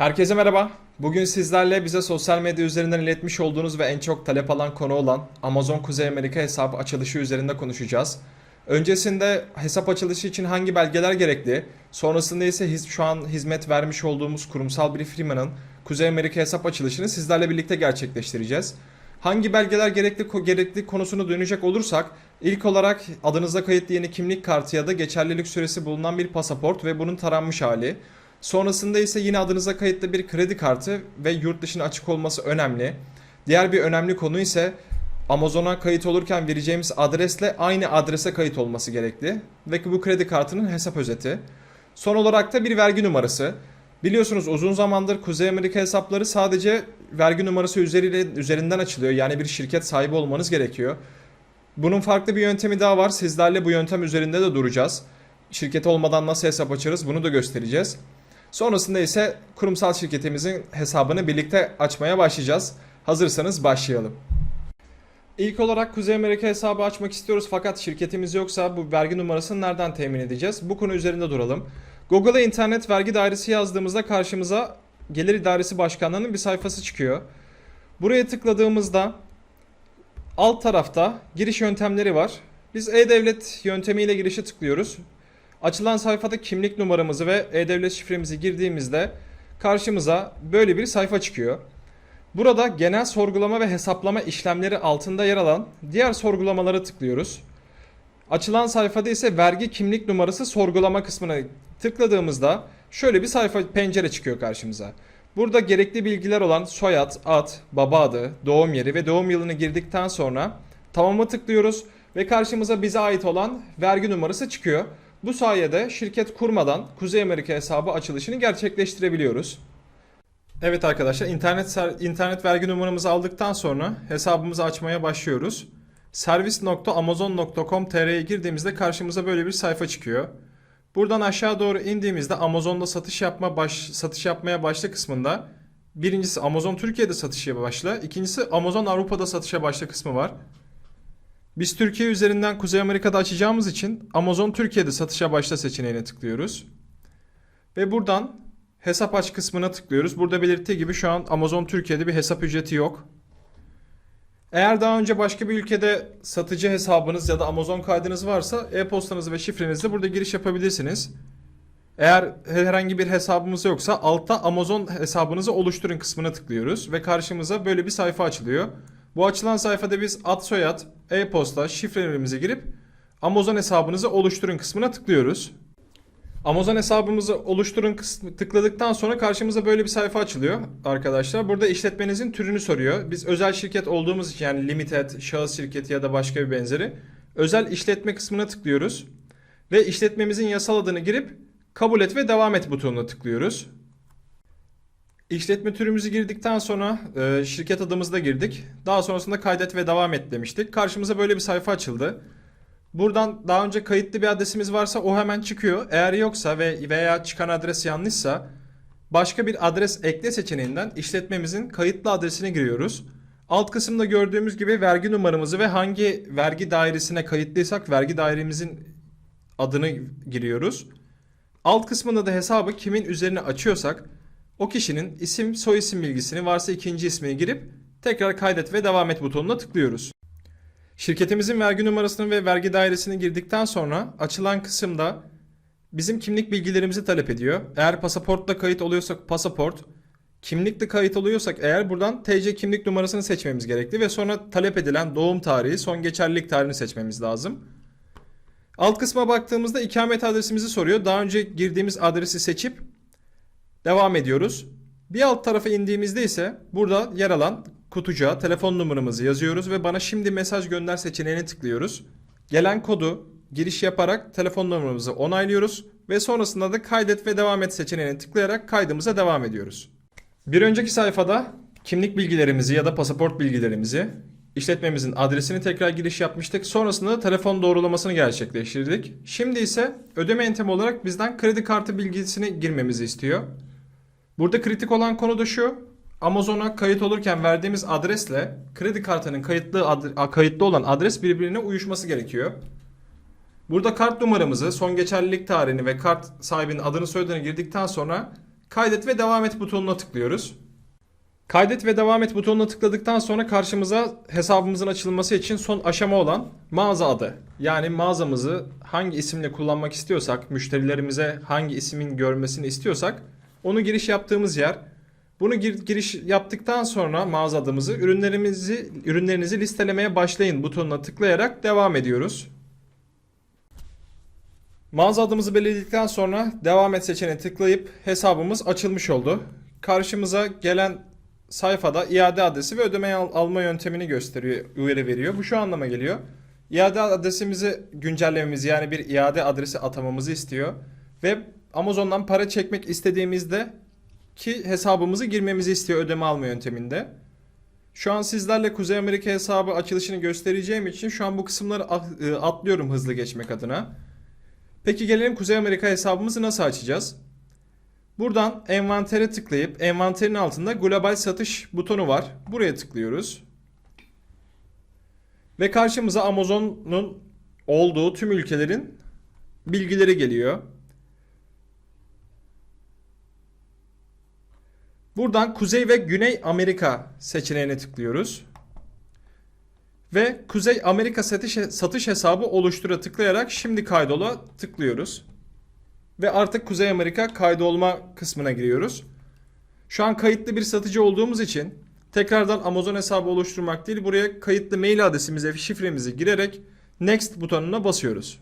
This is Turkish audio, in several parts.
Herkese merhaba. Bugün sizlerle bize sosyal medya üzerinden iletmiş olduğunuz ve en çok talep alan konu olan Amazon Kuzey Amerika hesabı açılışı üzerinde konuşacağız. Öncesinde hesap açılışı için hangi belgeler gerekli, sonrasında ise şu an hizmet vermiş olduğumuz kurumsal bir firmanın Kuzey Amerika hesap açılışını sizlerle birlikte gerçekleştireceğiz. Hangi belgeler gerekli gerekli konusunu dönecek olursak ilk olarak adınıza kayıtlı yeni kimlik kartı ya da geçerlilik süresi bulunan bir pasaport ve bunun taranmış hali. Sonrasında ise yine adınıza kayıtlı bir kredi kartı ve yurt dışına açık olması önemli. Diğer bir önemli konu ise Amazon'a kayıt olurken vereceğimiz adresle aynı adrese kayıt olması gerekli ve bu kredi kartının hesap özeti. Son olarak da bir vergi numarası. Biliyorsunuz uzun zamandır Kuzey Amerika hesapları sadece vergi numarası üzeriyle, üzerinden açılıyor. Yani bir şirket sahibi olmanız gerekiyor. Bunun farklı bir yöntemi daha var. Sizlerle bu yöntem üzerinde de duracağız. Şirket olmadan nasıl hesap açarız bunu da göstereceğiz. Sonrasında ise kurumsal şirketimizin hesabını birlikte açmaya başlayacağız. Hazırsanız başlayalım. İlk olarak Kuzey Amerika hesabı açmak istiyoruz fakat şirketimiz yoksa bu vergi numarasını nereden temin edeceğiz? Bu konu üzerinde duralım. Google'a internet vergi dairesi yazdığımızda karşımıza Gelir İdaresi Başkanlığı'nın bir sayfası çıkıyor. Buraya tıkladığımızda alt tarafta giriş yöntemleri var. Biz e-devlet yöntemiyle girişe tıklıyoruz. Açılan sayfada kimlik numaramızı ve e-devlet şifremizi girdiğimizde karşımıza böyle bir sayfa çıkıyor. Burada genel sorgulama ve hesaplama işlemleri altında yer alan diğer sorgulamalara tıklıyoruz. Açılan sayfada ise vergi kimlik numarası sorgulama kısmına tıkladığımızda şöyle bir sayfa pencere çıkıyor karşımıza. Burada gerekli bilgiler olan soyad, ad, baba adı, doğum yeri ve doğum yılını girdikten sonra tamamı tıklıyoruz ve karşımıza bize ait olan vergi numarası çıkıyor. Bu sayede şirket kurmadan Kuzey Amerika hesabı açılışını gerçekleştirebiliyoruz. Evet arkadaşlar internet internet vergi numaramızı aldıktan sonra hesabımızı açmaya başlıyoruz. servis.amazon.com.tr'ye girdiğimizde karşımıza böyle bir sayfa çıkıyor. Buradan aşağı doğru indiğimizde Amazon'da satış yapma baş, satış yapmaya başla kısmında birincisi Amazon Türkiye'de satışa başla, ikincisi Amazon Avrupa'da satışa başla kısmı var. Biz Türkiye üzerinden Kuzey Amerika'da açacağımız için Amazon Türkiye'de satışa başla seçeneğine tıklıyoruz. Ve buradan hesap aç kısmına tıklıyoruz. Burada belirttiği gibi şu an Amazon Türkiye'de bir hesap ücreti yok. Eğer daha önce başka bir ülkede satıcı hesabınız ya da Amazon kaydınız varsa e-postanızı ve şifrenizle burada giriş yapabilirsiniz. Eğer herhangi bir hesabımız yoksa altta Amazon hesabınızı oluşturun kısmına tıklıyoruz ve karşımıza böyle bir sayfa açılıyor. Bu açılan sayfada biz ad soyad, e-posta, şifrelerimizi girip Amazon hesabınızı oluşturun kısmına tıklıyoruz. Amazon hesabımızı oluşturun kısmı tıkladıktan sonra karşımıza böyle bir sayfa açılıyor arkadaşlar. Burada işletmenizin türünü soruyor. Biz özel şirket olduğumuz için yani limited, şahıs şirketi ya da başka bir benzeri özel işletme kısmına tıklıyoruz. Ve işletmemizin yasal adını girip kabul et ve devam et butonuna tıklıyoruz. İşletme türümüzü girdikten sonra e, şirket adımızı da girdik. Daha sonrasında kaydet ve devam et demiştik. Karşımıza böyle bir sayfa açıldı. Buradan daha önce kayıtlı bir adresimiz varsa o hemen çıkıyor. Eğer yoksa ve veya çıkan adres yanlışsa başka bir adres ekle seçeneğinden işletmemizin kayıtlı adresine giriyoruz. Alt kısımda gördüğümüz gibi vergi numaramızı ve hangi vergi dairesine kayıtlıysak vergi dairemizin adını giriyoruz. Alt kısmında da hesabı kimin üzerine açıyorsak o kişinin isim soyisim bilgisini varsa ikinci ismini girip tekrar kaydet ve devam et butonuna tıklıyoruz. Şirketimizin vergi numarasını ve vergi dairesini girdikten sonra açılan kısımda bizim kimlik bilgilerimizi talep ediyor. Eğer pasaportla kayıt oluyorsak pasaport, kimlikle kayıt oluyorsak eğer buradan TC kimlik numarasını seçmemiz gerekli ve sonra talep edilen doğum tarihi, son geçerlilik tarihini seçmemiz lazım. Alt kısma baktığımızda ikamet adresimizi soruyor. Daha önce girdiğimiz adresi seçip devam ediyoruz. Bir alt tarafa indiğimizde ise burada yer alan kutucuğa telefon numaramızı yazıyoruz ve bana şimdi mesaj gönder seçeneğine tıklıyoruz. Gelen kodu giriş yaparak telefon numaramızı onaylıyoruz ve sonrasında da kaydet ve devam et seçeneğine tıklayarak kaydımıza devam ediyoruz. Bir önceki sayfada kimlik bilgilerimizi ya da pasaport bilgilerimizi, işletmemizin adresini tekrar giriş yapmıştık. Sonrasında da telefon doğrulamasını gerçekleştirdik. Şimdi ise ödeme yöntemi olarak bizden kredi kartı bilgisini girmemizi istiyor. Burada kritik olan konu da şu. Amazon'a kayıt olurken verdiğimiz adresle kredi kartının kayıtlı kayıtlı olan adres birbirine uyuşması gerekiyor. Burada kart numaramızı, son geçerlilik tarihini ve kart sahibinin adını soyadını girdikten sonra kaydet ve devam et butonuna tıklıyoruz. Kaydet ve devam et butonuna tıkladıktan sonra karşımıza hesabımızın açılması için son aşama olan mağaza adı. Yani mağazamızı hangi isimle kullanmak istiyorsak, müşterilerimize hangi ismin görmesini istiyorsak onu giriş yaptığımız yer. Bunu gir- giriş yaptıktan sonra mağaza adımızı ürünlerimizi ürünlerinizi listelemeye başlayın butonuna tıklayarak devam ediyoruz. Mağaza adımızı belirledikten sonra devam et seçeneğine tıklayıp hesabımız açılmış oldu. Karşımıza gelen sayfada iade adresi ve ödeme al- alma yöntemini gösteriyor, uyarı veriyor. Bu şu anlama geliyor. İade adresimizi güncellememizi yani bir iade adresi atamamızı istiyor. Ve Amazon'dan para çekmek istediğimizde ki hesabımızı girmemizi istiyor ödeme alma yönteminde. Şu an sizlerle Kuzey Amerika hesabı açılışını göstereceğim için şu an bu kısımları at- e, atlıyorum hızlı geçmek adına. Peki gelelim Kuzey Amerika hesabımızı nasıl açacağız? Buradan envantere tıklayıp envanterin altında global satış butonu var. Buraya tıklıyoruz. Ve karşımıza Amazon'un olduğu tüm ülkelerin bilgileri geliyor. Buradan Kuzey ve Güney Amerika seçeneğine tıklıyoruz. Ve Kuzey Amerika satış, hesabı oluştura tıklayarak şimdi kaydola tıklıyoruz. Ve artık Kuzey Amerika kaydolma kısmına giriyoruz. Şu an kayıtlı bir satıcı olduğumuz için tekrardan Amazon hesabı oluşturmak değil buraya kayıtlı mail adresimizi ve şifremizi girerek Next butonuna basıyoruz.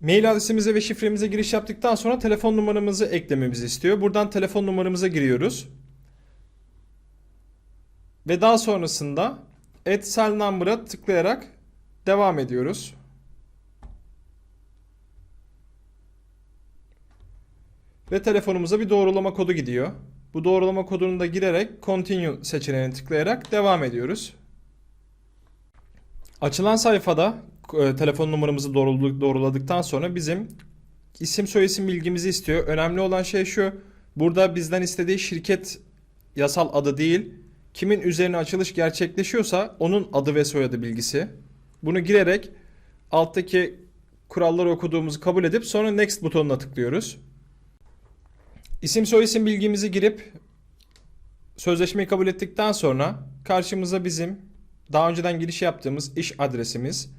Mail adresimize ve şifremize giriş yaptıktan sonra telefon numaramızı eklememizi istiyor. Buradan telefon numaramıza giriyoruz. Ve daha sonrasında Add Cell Number'a tıklayarak devam ediyoruz. Ve telefonumuza bir doğrulama kodu gidiyor. Bu doğrulama kodunu da girerek Continue seçeneğine tıklayarak devam ediyoruz. Açılan sayfada e, telefon numaramızı doğruladık- doğruladıktan sonra bizim isim soyisim bilgimizi istiyor. Önemli olan şey şu. Burada bizden istediği şirket yasal adı değil. Kimin üzerine açılış gerçekleşiyorsa onun adı ve soyadı bilgisi. Bunu girerek alttaki kuralları okuduğumuzu kabul edip sonra next butonuna tıklıyoruz. İsim soyisim bilgimizi girip sözleşmeyi kabul ettikten sonra karşımıza bizim daha önceden giriş yaptığımız iş adresimiz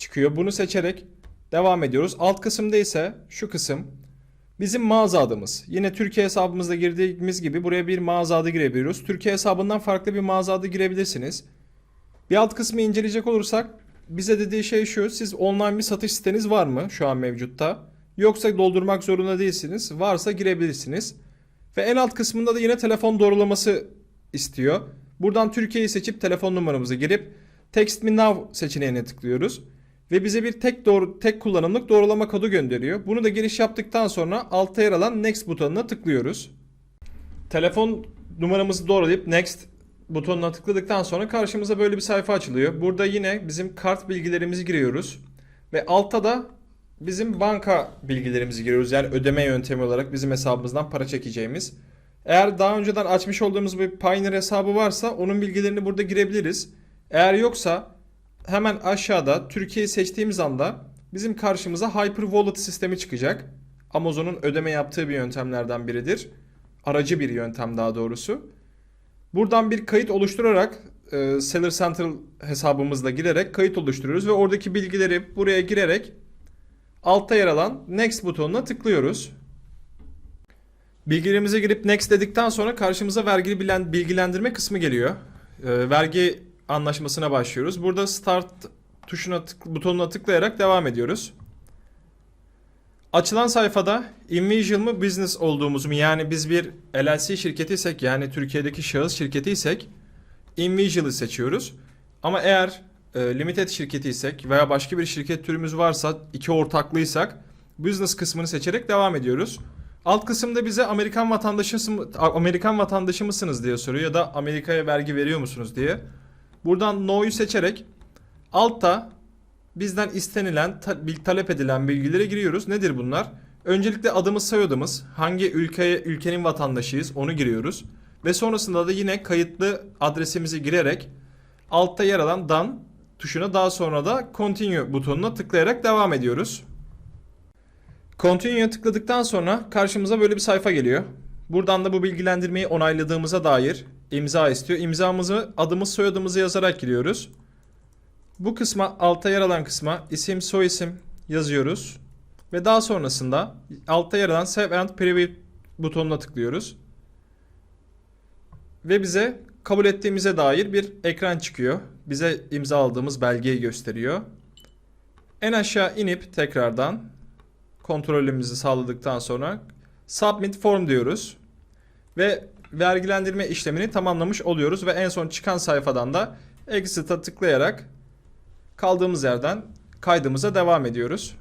çıkıyor. Bunu seçerek devam ediyoruz. Alt kısımda ise şu kısım bizim mağaza adımız. Yine Türkiye hesabımızda girdiğimiz gibi buraya bir mağaza adı girebiliyoruz. Türkiye hesabından farklı bir mağaza adı girebilirsiniz. Bir alt kısmı inceleyecek olursak bize dediği şey şu. Siz online bir satış siteniz var mı şu an mevcutta? Yoksa doldurmak zorunda değilsiniz. Varsa girebilirsiniz. Ve en alt kısmında da yine telefon doğrulaması istiyor. Buradan Türkiye'yi seçip telefon numaramızı girip Text Me Now seçeneğine tıklıyoruz. Ve bize bir tek doğru tek kullanımlık doğrulama kodu gönderiyor. Bunu da giriş yaptıktan sonra altta yer alan Next butonuna tıklıyoruz. Telefon numaramızı doğrulayıp Next butonuna tıkladıktan sonra karşımıza böyle bir sayfa açılıyor. Burada yine bizim kart bilgilerimizi giriyoruz. Ve altta da bizim banka bilgilerimizi giriyoruz. Yani ödeme yöntemi olarak bizim hesabımızdan para çekeceğimiz. Eğer daha önceden açmış olduğumuz bir Pioneer hesabı varsa onun bilgilerini burada girebiliriz. Eğer yoksa hemen aşağıda Türkiye'yi seçtiğimiz anda bizim karşımıza Hyper Wallet sistemi çıkacak. Amazon'un ödeme yaptığı bir yöntemlerden biridir. Aracı bir yöntem daha doğrusu. Buradan bir kayıt oluşturarak e, Seller Central hesabımızla girerek kayıt oluşturuyoruz ve oradaki bilgileri buraya girerek altta yer alan Next butonuna tıklıyoruz. Bilgilerimize girip Next dedikten sonra karşımıza vergi bilen- bilgilendirme kısmı geliyor. E, vergi anlaşmasına başlıyoruz. Burada Start tuşuna tık, butonuna tıklayarak devam ediyoruz. Açılan sayfada individual mı business olduğumuzu mu yani biz bir LLC şirketiysek yani Türkiye'deki şahıs şirketiysek individual'ı seçiyoruz. Ama eğer e, limited şirketiysek veya başka bir şirket türümüz varsa iki ortaklıysak business kısmını seçerek devam ediyoruz. Alt kısımda bize Amerikan vatandaşı Amerikan vatandaşı mısınız diye soruyor ya da Amerika'ya vergi veriyor musunuz diye. Buradan no'yu seçerek altta bizden istenilen, talep edilen bilgilere giriyoruz. Nedir bunlar? Öncelikle adımız, soyadımız, hangi ülkeye, ülkenin vatandaşıyız onu giriyoruz. Ve sonrasında da yine kayıtlı adresimizi girerek altta yer alan done tuşuna daha sonra da continue butonuna tıklayarak devam ediyoruz. Continue'ya tıkladıktan sonra karşımıza böyle bir sayfa geliyor. Buradan da bu bilgilendirmeyi onayladığımıza dair imza istiyor. İmzamızı, adımız, soyadımızı yazarak giriyoruz. Bu kısma altta yer alan kısma isim, soyisim yazıyoruz. Ve daha sonrasında altta yer alan Save and Preview butonuna tıklıyoruz. Ve bize kabul ettiğimize dair bir ekran çıkıyor. Bize imza aldığımız belgeyi gösteriyor. En aşağı inip tekrardan kontrolümüzü sağladıktan sonra Submit Form diyoruz. Ve vergilendirme işlemini tamamlamış oluyoruz ve en son çıkan sayfadan da Exit'a tıklayarak kaldığımız yerden kaydımıza devam ediyoruz.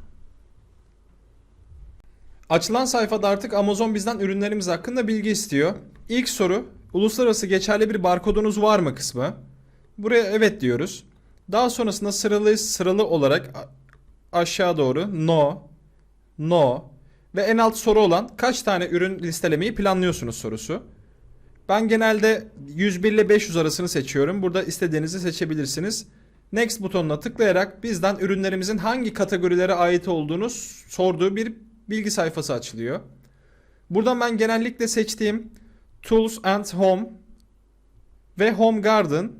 Açılan sayfada artık Amazon bizden ürünlerimiz hakkında bilgi istiyor. İlk soru uluslararası geçerli bir barkodunuz var mı kısmı. Buraya evet diyoruz. Daha sonrasında sıralı sıralı olarak aşağı doğru no, no ve en alt soru olan kaç tane ürün listelemeyi planlıyorsunuz sorusu. Ben genelde 101 ile 500 arasını seçiyorum. Burada istediğinizi seçebilirsiniz. Next butonuna tıklayarak bizden ürünlerimizin hangi kategorilere ait olduğunu sorduğu bir bilgi sayfası açılıyor. Buradan ben genellikle seçtiğim Tools and Home ve Home Garden.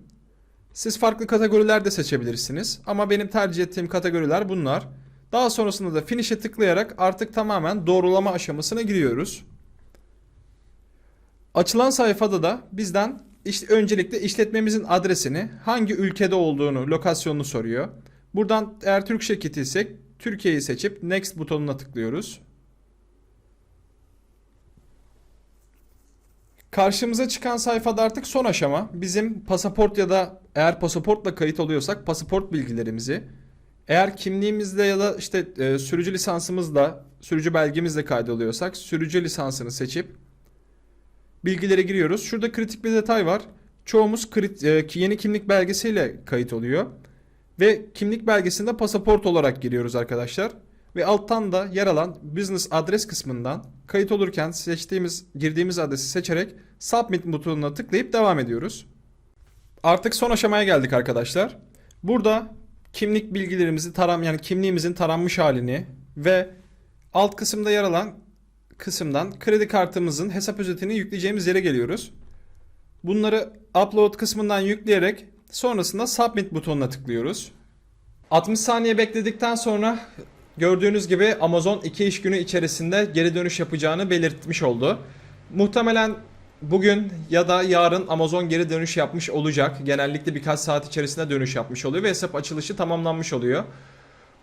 Siz farklı kategoriler de seçebilirsiniz. Ama benim tercih ettiğim kategoriler bunlar. Daha sonrasında da Finish'e tıklayarak artık tamamen doğrulama aşamasına giriyoruz. Açılan sayfada da bizden işte öncelikle işletmemizin adresini, hangi ülkede olduğunu, lokasyonunu soruyor. Buradan eğer Türk şirketi isek Türkiye'yi seçip Next butonuna tıklıyoruz. Karşımıza çıkan sayfada artık son aşama. Bizim pasaport ya da eğer pasaportla kayıt oluyorsak pasaport bilgilerimizi, eğer kimliğimizle ya da işte e, sürücü lisansımızla, sürücü belgemizle kaydoluyorsak sürücü lisansını seçip bilgileri giriyoruz. Şurada kritik bir detay var. Çoğumuz krit- e, yeni kimlik belgesiyle kayıt oluyor. Ve kimlik belgesinde pasaport olarak giriyoruz arkadaşlar. Ve alttan da yer alan business adres kısmından kayıt olurken seçtiğimiz, girdiğimiz adresi seçerek submit butonuna tıklayıp devam ediyoruz. Artık son aşamaya geldik arkadaşlar. Burada kimlik bilgilerimizi taram yani kimliğimizin taranmış halini ve alt kısımda yer alan kısımdan kredi kartımızın hesap özetini yükleyeceğimiz yere geliyoruz. Bunları upload kısmından yükleyerek sonrasında submit butonuna tıklıyoruz. 60 saniye bekledikten sonra gördüğünüz gibi Amazon 2 iş günü içerisinde geri dönüş yapacağını belirtmiş oldu. Muhtemelen bugün ya da yarın Amazon geri dönüş yapmış olacak. Genellikle birkaç saat içerisinde dönüş yapmış oluyor ve hesap açılışı tamamlanmış oluyor.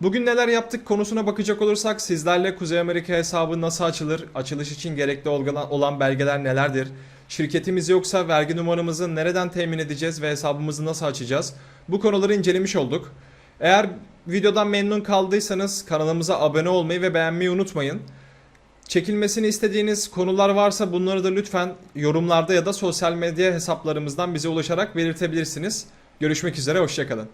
Bugün neler yaptık konusuna bakacak olursak sizlerle Kuzey Amerika hesabı nasıl açılır, açılış için gerekli olan belgeler nelerdir, şirketimiz yoksa vergi numaramızı nereden temin edeceğiz ve hesabımızı nasıl açacağız bu konuları incelemiş olduk. Eğer videodan memnun kaldıysanız kanalımıza abone olmayı ve beğenmeyi unutmayın. Çekilmesini istediğiniz konular varsa bunları da lütfen yorumlarda ya da sosyal medya hesaplarımızdan bize ulaşarak belirtebilirsiniz. Görüşmek üzere, hoşçakalın.